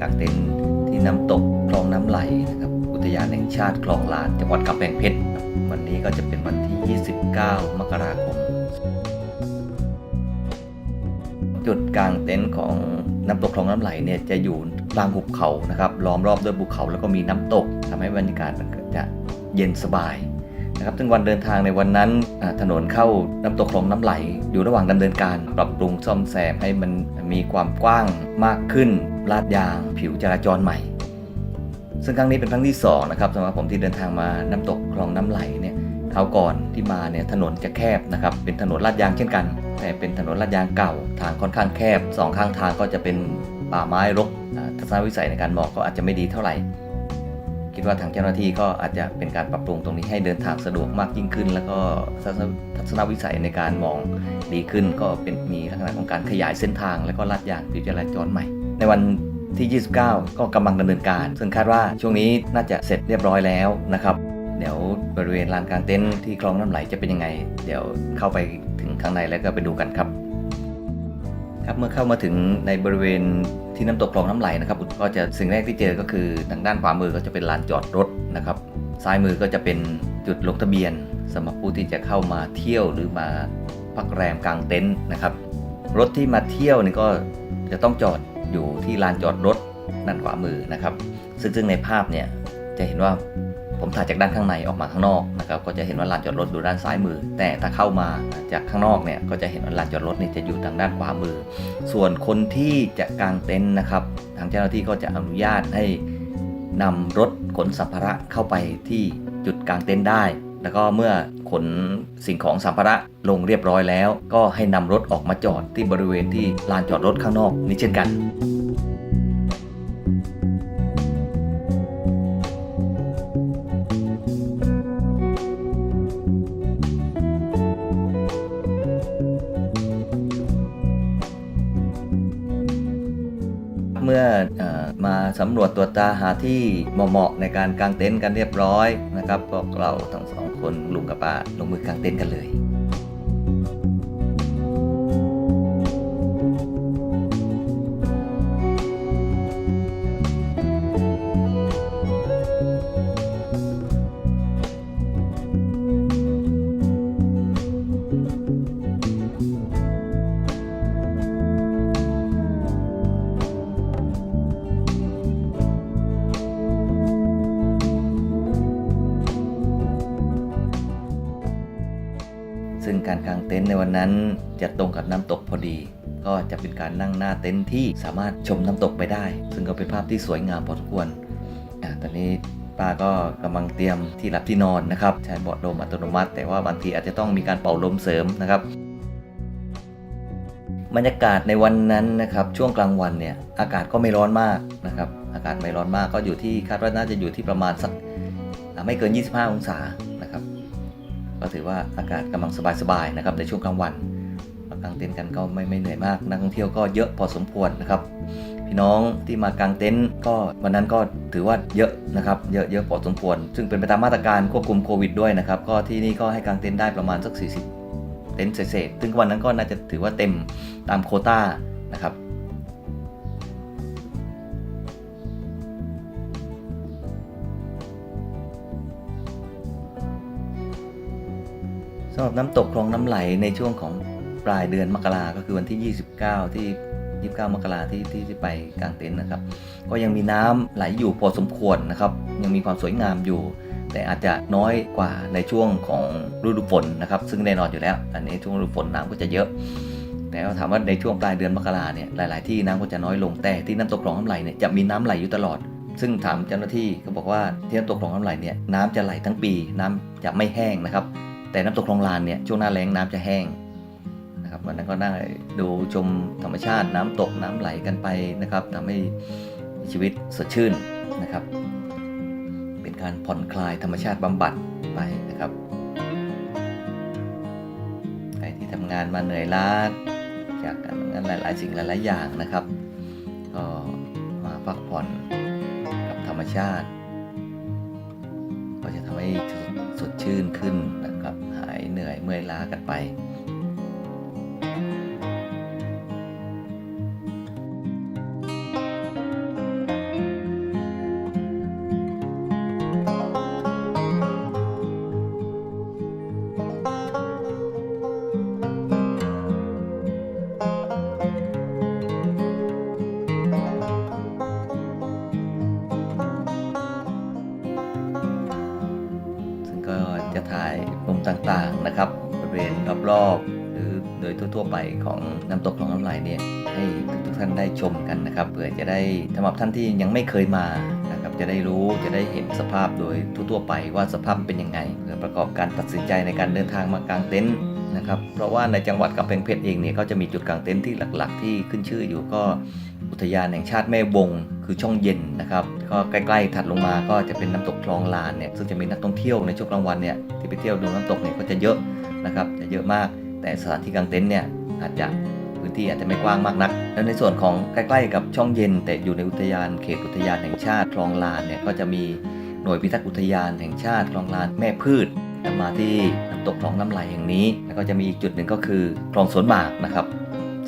กางเต็นท์ที่น้ำตกคลองน้ำไหลนะครับอุทยานแห่งชาติคลองลานจังหวัดกำแพงเพชรวันนี้ก็จะเป็นวันที่ 29 มกราคม จุดกลางเต็นท์ของน้ำตกคลองน้ำไหลเนี่ยจะอยู่กลางหุบเขานะครับล้อมรอบด้วยภูเขาแล้วก็มีน้ำตกทำให้บรรยากาศมันจะเย็นสบายนะครับซึ่งวันเดินทางในวันนั้นถนนเข้าน้ำตกคลองน้ำไหล อยู่ระหว่างดำเนินการปรับปรุงซ่อมแซมให้มันมีความกว้างมากขึ้น ลาดยาง ผิวจราจรใหม่ ซึ่งครั้งนี้เป็นครั้งที่สองนะครับสำหรับผมที่เดินทางมาน้ำตกคลองน้ำไหลเนี่ยคราวก่อนที่มาเนี่ยถนนจะแคบนะครับเป็นถนนลาดยางเช่นกัน แต่เป็นถนนลาดยางเก่าทางค่อนข้างแคบสองข้างทางก็จะเป็นป่าไม้รกทัศนวิสัยในการมองก็อาจจะไม่ดีเท่าไหร่ คิดว่าทางเจ้าหน้าที่ก็อาจจะเป็นการปรับปรุงตรงนี้ให้เดินทางสะดวกมากยิ่งขึ้น แล้วก็ทัศนวิสัยในการมองดีขึ้นก็เป็นมีลักษณะของการขยายเส้นทาง แล้วก็ลาดยางผิวจราจรใหม่ ในวันที่ 29 ก็กำลังดำเนินการ ซึ่งคาดว่าช่วงนี้น่าจะเสร็จเรียบร้อยแล้วนะครับ เดี๋ยวบริเวณลานกลางเต็นท์ที่คลองน้ำไหลจะเป็นยังไง เดี๋ยวเข้าไปถึงข้างในแล้วก็ไปดูกันครับครับเมื่อเข้ามาถึงในบริเวณที่น้ำตกคลองน้ำไหลนะครับก็จะสิ่งแรกที่เจอก็คือทางด้านขวามือก็จะเป็นลานจอดรถนะครับ ซ้ายมือก็จะเป็นจุดลงทะเบียนสำหรับผู้ที่จะเข้ามาเที่ยวหรือมาพักแรมกลางเต็นท์นะครับ รถที่มาเที่ยวนี่ก็จะต้องจอด อยู่ที่ลานจอดรถด้านขวามือนะครับ ซึ่งซึ่งในภาพเนี่ยจะเห็นว่าผมถ่ายจากด้านข้างในออกมาข้างนอกนะครับก็จะเห็นว่าลานจอดรถอยู่ด้านซ้ายมือ แต่ถ้าเข้ามาจากข้างนอกเนี่ยก็จะเห็นว่าลานจอดรถนี่จะอยู่ทางด้านขวามือ ส่วนคนที่จะกางเต็นท์นะครับ ทางเจ้าหน้าที่ก็จะอนุญาตให้นำรถขนสัมภาระเข้าไปที่จุดกางเต็นท์ได้ แล้วก็เมื่อขนสิ่งของสัมภาระลงเรียบร้อยแล้ว ก็ให้นำรถออกมาจอดที่บริเวณที่ลานจอดรถข้างนอกนี้เช่นกันเมื่ออมาสำรวจตรวจตาหาที่เหมาะในการกางเต็นท์กันเรียบร้อยนะครับพวกเราทั้งสอง คนลุงกับป้าลงมือกางเต็นท์กันเลย การกางเต็นท์ในวันนั้น จะตรงกับน้ำตกพอดี ก็จะเป็นการนั่งหน้าเต็นท์ที่สามารถชมน้ำตกไปได้ ซึ่งก็เป็นภาพที่สวยงามพอสมควรอะตอนนี้ป้าก็กำลังเตรียมที่หลับที่นอนนะครับ ใช้เบาะลมอัตโนมัติ แต่ว่าบางทีอาจจะต้องมีการเป่าลมเสริมนะครับ บรรยากาศในวันนั้นนะครับ ช่วงกลางวันเนี่ยอากาศก็ไม่ร้อนมากนะครับ อากาศไม่ร้อนมากก็อยู่ที่คาดว่าน่าจะอยู่ที่ประมาณสักไม่เกิน 25 องศา ก็ถือว่าอากาศกำลังสบายๆนะครับในช่วงกลางวันกางเต็นท์กันก็ไม่ไม่เหนื่อยมาก นักท่องเที่ยวก็เยอะพอสมควรนะครับ พี่น้องที่มากางเต็นท์ก็วันนั้นก็ถือว่าเยอะนะครับเยอะเยอะพอสมควร ซึ่งเป็นไปตามมาตรการควบคุมโควิดด้วยนะครับ ก็ที่นี่ก็ให้กางเต็นท์ได้ประมาณสัก 40 เต็นท์เศษๆซึ่งวันนั้นก็น่าจะถือว่าเต็มตามโคต้านะครับำหรับน้ำตกคลองน้ำไหลในช่วงของปลายเดือนมกราก็คือวันที่ 29 ที่ 29 มกราที่ที่ที่ไปกางเต็นท์นะครับ ก็ยังมีน้ำไหลอยู่พอสมควรนะครับ ยังมีความสวยงามอยู่ แต่อาจจะน้อยกว่าในช่วงของฤดูฝนนะครับ ซึ่งแน่นอนอยู่แล้ว อันนี้ช่วงฤดูฝนน้ำก็จะเยอะ แต่เราถามว่าในช่วงปลายเดือนมกราเนี่ยหลาย ๆ ที่น้ำก็จะน้อยลงแต่ที่น้ำตกคลองน้ำไหลเนี่ยจะมีน้ำไหลอยู่ตลอดซึ่งถามเจ้าหน้าที่ก็บอกว่าที่น้ำตกคลองน้ำไหลเนี่ยน้ำจะไหลทั้งปี น้ำจะไม่แห้งนะครับ แต่น้ำตกคลองลานเนี่ยช่วงหน้าแล้งน้ำจะแห้งนะครับวันนั้นก็ได้ดูชมธรรมชาติน้ำตกน้ำไหลกันไปนะครับทำให้ชีวิตสดชื่นนะครับ เป็นการผ่อนคลายธรรมชาติบำบัดไปนะครับใครที่ทำงานมาเหนื่อยล้าจากการทำงานหลาย ๆ สิ่งหลาย ๆ อย่างนะครับ ก็มาพักผ่อนกับธรรมชาติ ก็จะทำให้สดชื่นขึ้นนะ เมื่อยล้ากันไป ต่างๆนะครับบริเวณรอบๆหรือโดยทั่วๆไปของน้ำตกคลองน้ำไหลเนี่ยให้ทุกๆท่านได้ชมกันนะครับเผื่อจะได้สำหรับท่านที่ยังไม่เคยมานะครับจะได้รู้จะได้เห็นสภาพโดยทั่วๆไปว่าสภาพเป็นยังไงเพื่อประกอบการตัดสินใจในการเดินทางมากางเต็นท์นะครับเพราะว่าในจังหวัดกำแพงเพชรเองเนี่ยก็จะมีจุดกางเต็นท์ที่หลักๆ ที่ขึ้นชื่ออยู่ก็ อุทยานแห่งชาติแม่วงคือช่องเย็นนะครับก็ใกล้ๆถัดลงมาก็จะเป็นน้ำตกคลองลานเนี่ยซึ่งจะมีนักท่องเที่ยวในช่วงกลางวันเนี่ยที่ไปเที่ยวดูน้ำตกเนี่ยก็จะเยอะนะครับจะเยอะมาก แต่สถานที่กางเต็นท์เนี่ยอาจจะพื้นที่อาจจะไม่กว้างมากนัก แล้วในส่วนของใกล้ๆกับช่องเย็น แต่อยู่ในอุทยานเขตอุทยานแห่งชาติคลองลานเนี่ยก็จะมีหน่วยพิทักษ์อุทยานแห่งชาติคลองลานแม่พืชมาที่น้ำตกคลองน้ำไหลแห่งนี้ แล้วก็จะมีอีกจุดหนึ่งก็คือคลองสวนหมากนะครับ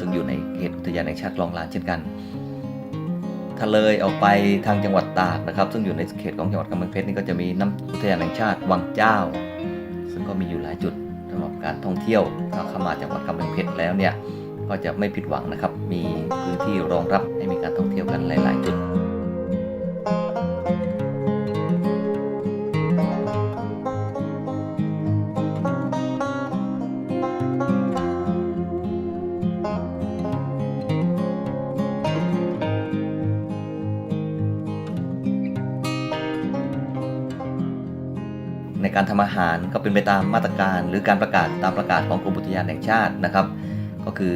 ซึ่งอยู่ในเขตอุทยานแห่งชาติคลองลานเช่นกันถ้าเลยออกไปทางจังหวัดตากนะครับ ซึ่งอยู่ในเขตของจังหวัดกำแพงเพชรนี่ก็จะมีน้ำอุทยานแห่งชาติวังเจ้า ซึ่งก็มีอยู่หลายจุดสำหรับการท่องเที่ยวถ้าเข้ามาจังหวัดกำแพงเพชรแล้วเนี่ยก็จะไม่ผิดหวังนะครับ มีพื้นที่รองรับให้มีการท่องเที่ยวกันหลาย ๆ จุด ในการทำอาหารก็เป็นไปตามมาตรการ หรือการประกาศตามประกาศของกรมอุทยานแห่งชาตินะครับ ก็คือ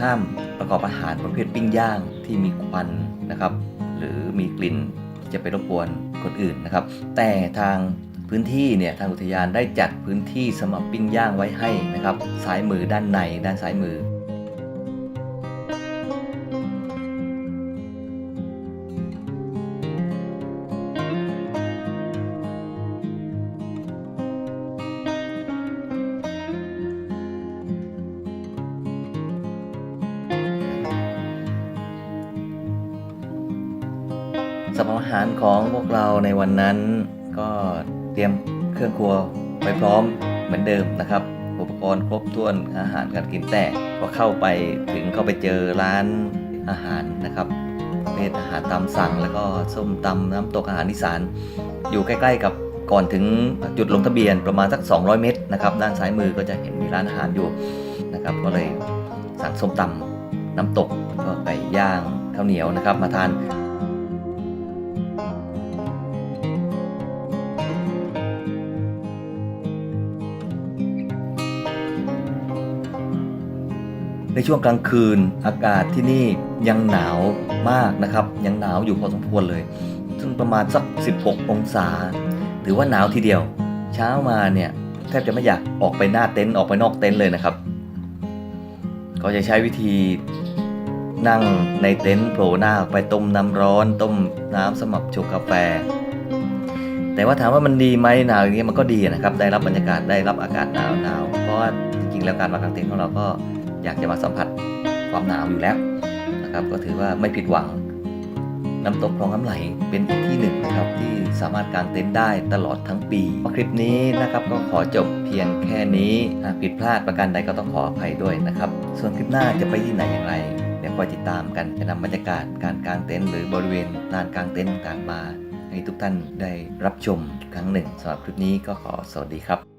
ห้ามประกอบอาหารประเภทปิ้งย่างที่มีควันนะครับ หรือมีกลิ่นจะไปรบกวนคนอื่นนะครับ แต่ทางพื้นที่เนี่ยทางอุทยานได้จัดพื้นที่สำหรับปิ้งย่างไว้ให้นะครับซ้ายมือด้านในด้านซ้ายมือ สำหรับอาหารของพวกเราในวันนั้น ก็เตรียมเครื่องครัวไปพร้อมเหมือนเดิมนะครับ อุปกรณ์ครบถ้วนอาหารการกินแต่พอเข้าไปถึงก็ไปเจอร้านอาหารนะครับประเภทอาหารตามสั่งแล้วก็ส้มตำน้ำตกอาหารอีสานอยู่ใกล้ ๆ กับก่อนถึงจุดลงทะเบียนประมาณสัก 200 เมตรนะครับ ด้านซ้ายมือก็จะเห็นมีร้านอาหารอยู่นะครับก็เลยสั่งส้มตำน้ำตกก็ไก่ย่างข้าวเหนียวนะครับ มาทาน ในช่วงกลางคืนอากาศที่นี่ยังหนาวมากนะครับ ยังหนาวอยู่พอสมควรเลย ซึ่งประมาณสัก 16 องศา ถือว่าหนาวทีเดียว เช้ามาเนี่ยแทบจะไม่อยากออกไปหน้าเต็นท์ออกไปนอกเต็นท์เลยนะครับ ก็จะใช้วิธีนั่งในเต็นท์โผล่หน้าออกไปต้มน้ำร้อน ต้มน้ำสำหรับชงกาแฟ แต่ว่าถามว่ามันดีไหมหนาวอย่างนี้มันก็ดีนะครับ ได้รับบรรยากาศได้รับอากาศหนาวหนาวเพราะว่าจริงๆแล้วการมากางเต็นท์ของเราก็ อยากจะมาสัมผัสความหนาวอยู่แล้วนะครับ ก็ถือว่าไม่ผิดหวัง น้ำตกคลองน้ำไหลเป็นอีกที่หนึ่งนะครับที่สามารถกางเต็นท์ได้ตลอดทั้งปีคลิปนี้นะครับก็ขอจบเพียงแค่นี้หากผิดพลาดประการใดก็ต้องขออภัยด้วยนะครับ ส่วนคลิปหน้าจะไปที่ไหนอย่างไรเดี๋ยวคอยติดตามกันจะนำบรรยากาศการกางเต็นท์หรือบริเวณลานกางเต็นท์ต่างมาให้ทุกท่านได้รับชมครั้งหนึ่งสำหรับคลิปนี้ก็ขอสวัสดีครับ